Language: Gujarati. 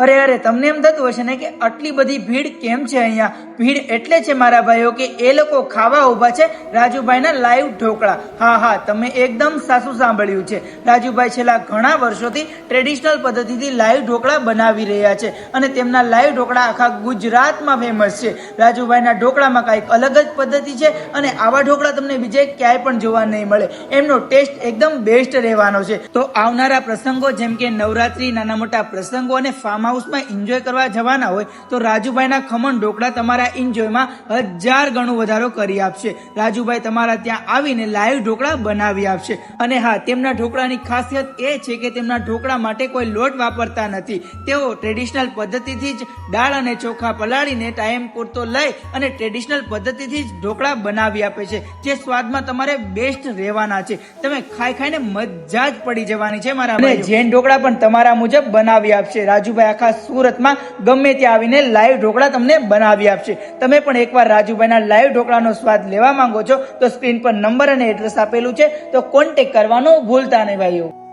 અરે અરે, તમને એમ થતું હશે ને કે આટલી બધી ભીડ કેમ છે અહીંયા? ભીડ એટલે છે મારા ભાઈઓ કે એ લોકો ખાવા ઊભા છે રાજુભાઈના લાઈવ ઢોકળા. હા હા, તમે એકદમ સાસુ સાંભળ્યું છે. રાજુભાઈ છેલ્લા ઘણા વર્ષોથી ટ્રેડિશનલ પદ્ધતિથી લાઈવ ઢોકળા બનાવી રહ્યા છે અને તેમના લાઈવ ઢોકળા આખા ગુજરાતમાં ફેમસ છે. રાજુભાઈના ઢોકળામાં કાંઈક અલગ જ પદ્ધતિ છે અને આવા ઢોકળા તમને બીજે ક્યાંય પણ જોવા નહીં મળે. એમનો ટેસ્ટ એકદમ બેસ્ટ રહેવાનો છે. તો આવનારા પ્રસંગો જેમ કે નવરાત્રી, નાના મોટા પ્રસંગો અને ફાર્મ હાઉસમાં એન્જોય કરવા જવાના હોય તો રાજુભાઈના ખમણ ઢોકળા તમારા એન્જોયમાં હજાર ગણો વધારો કરી આપશે. રાજુભાઈ તમારા ત્યાં આવીને લાઈવ ઢોકળા બનાવી આપશે. અને હા તેમના ઢોકળાની ખાસિયત એ છે કે તેમના ઢોકળા માટે કોઈ લોટ વાપરતા નથી. તેઓ ટ્રેડિશનલ પદ્ધતિથી જ દાળ અને ચોખા પલાળીને ટાઈમ પૂરતો લઈ અને ટ્રેડિશનલ પદ્ધતિથી જ ઢોકળા બનાવી આપે છે જે સ્વાદમાં તમારે બેસ્ટ રહેવાના છે. તમે ખાઈ ખાઈને મજા જ પડી જવાની છે મારા જૈન ઢોકળા પણ તમારા મુજબ બનાવી આપશે. રાજુભાઈ આખા સુરતમાં ગમે ત્યાં આવીને લાઈવ ઢોકળા તમને બનાવી આપશે. તમે પણ એકવાર રાજુભાઈના લાઈવ ઢોકળાનો સ્વાદ લેવા માંગો છો, તો સ્ક્રીન પર નંબર અને એડ્રેસ આપેલું છે, તો કોન્ટેક કરવાનું ભૂલતા નહીં ભાઈઓ.